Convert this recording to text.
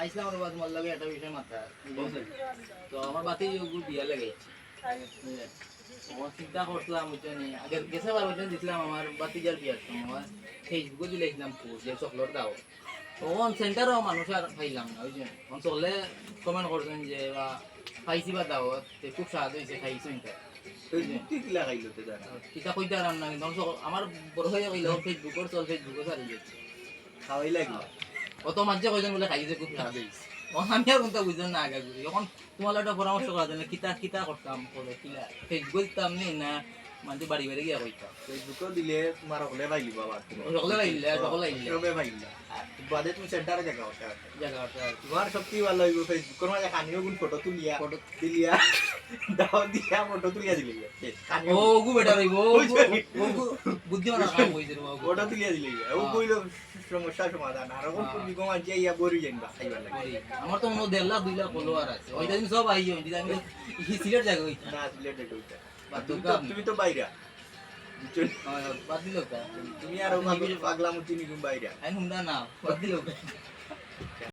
আইসলাম আর বাদ মোর লাগে একটা বিষয় মাথা তো আমার বাতি বিয়া লাগাইছে বুঝলেন? আমার চিন্তা করছিলাম বুঝছেন আগে গেছে বার বুঝছেন দিছিলাম আমার বাতিজার বিয়ার সময়। ফেসবুকে দিলাইছিলাম পোস্ট যে চকলেট দাও। তখন সেন্টারও মানুষ আর পাইলাম না তখন চলে কমেন্ট করছেন যে বা পাইছি বা তে খুব স্বাদ হয়েছে খাইছো কিতা কইতে না চক- আমার বড় হয়ে গেল ফেসবুকের চল ফেসবুকে যাচ্ছে খাওয়াই লাগল? কত মাঝে কয়জন বলে খাইছে খুব স্বাদ হয়েছে আমি আর কোনটা বুঝলাম না আগে বুঝি এখন তোমার একটা পরামর্শ করা যায় কিতা কিতা করতাম করে কিলা। ফেসবুক দিতাম নি না মানুষ বাড়ি বাড়ি গিয়া কইতাম ফেসবুকও দিলে তোমার হলে পাইলি বাবা সকলে পাইলে সকলে আইলে সবে পাইলি বাদে তুমি সেন্টারে জায়গা ওটা জায়গাটা তোমার সবচেয়ে ভালো হইব ফেসবুকের মাঝে কানিও গুণ ফটো তুলিয়া। ফটো দিলিয়া। দাও দিয়া ফটো তুলিয়া দিলি। ও গু বেটা রইব ও গু বুদ্ধিমান কাম কইছে রে বাবু তুলিয়া দিলি। ও কইলো সমস্যা সমাধান। আর এখন তুমি বরি খাইবার লাগে। আমার তো মনে দেড় লাখ দুই লাখ ফলোয়ার আছে। ওইটা দিন সব আইও ওইটা আমি সিলেট জায়গা হইতা না সিলেটে ওইটা বাদ তুমি তো বাইরা? বাদ দিল তুমি আর পাগলা মুচি নিগুম বাইরা। আইন হুমদা না বাদ দিল